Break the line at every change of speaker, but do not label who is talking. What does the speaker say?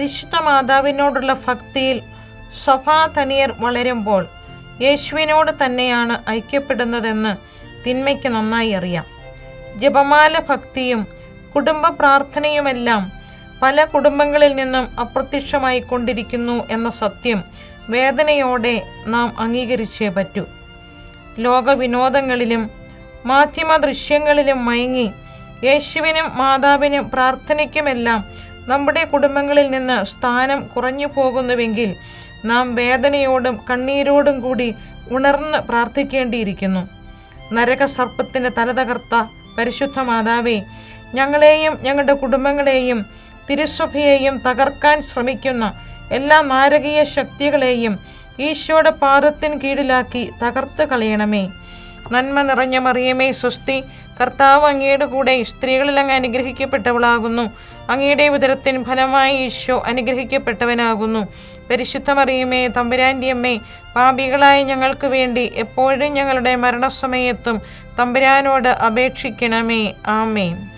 പരിശുദ്ധ മാതാവിനോടുള്ള ഭക്തിയിൽ സഭാധനിയർ വളരുമ്പോൾ യേശുവിനോട് തന്നെയാണ് ഐക്യപ്പെടുന്നതെന്ന് തിന്മയ്ക്ക് നന്നായി അറിയാം. ജപമാല ഭക്തിയും കുടുംബ പ്രാർത്ഥനയുമെല്ലാം പല കുടുംബങ്ങളിൽ നിന്നും അപ്രത്യക്ഷമായി കൊണ്ടിരിക്കുന്നു എന്ന സത്യം വേദനയോടെ നാം അംഗീകരിച്ചേ പറ്റൂ. ലോകവിനോദങ്ങളിലും മാധ്യമ ദൃശ്യങ്ങളിലും മയങ്ങി യേശുവിനും മാതാവിനും പ്രാർത്ഥനയ്ക്കുമെല്ലാം നമ്മുടെ കുടുംബങ്ങളിൽ നിന്ന് സ്ഥാനം കുറഞ്ഞു പോകുന്നുവെങ്കിൽ നാം വേദനയോടും കണ്ണീരോടും കൂടി ഉണർന്ന് പ്രാർത്ഥിക്കേണ്ടിയിരിക്കുന്നു. നരകസർപ്പത്തിന്റെ തല തകർത്ത പരിശുദ്ധ മാതാവേ ഞങ്ങളെയും ഞങ്ങളുടെ കുടുംബങ്ങളെയും തിരുസഭയെയും തകർക്കാൻ ശ്രമിക്കുന്ന എല്ലാ നാരകീയ ശക്തികളെയും ഈശോയുടെ പാദത്തിന് കീഴിലാക്കി തകർത്ത് കളയണമേ നന്മ നിറഞ്ഞ മറിയമേ സ്വസ്തി കർത്താവ് അങ്ങയുടെ കൂടെ സ്ത്രീകളിൽ അങ്ങ് അനുഗ്രഹിക്കപ്പെട്ടവളാകുന്നു. അങ്ങയുടെ ഉദരത്തിന് ഫലമായി ഈശോ അനുഗ്രഹിക്കപ്പെട്ടവനാകുന്നു. പരിശുദ്ധമറിയുമേ തമ്പുരാന്റെ അമ്മേ പാപികളായ ഞങ്ങൾക്ക് വേണ്ടി എപ്പോഴും ഞങ്ങളുടെ മരണസമയത്തും തമ്പുരാനോട് അപേക്ഷിക്കണമേ. ആമേൻ.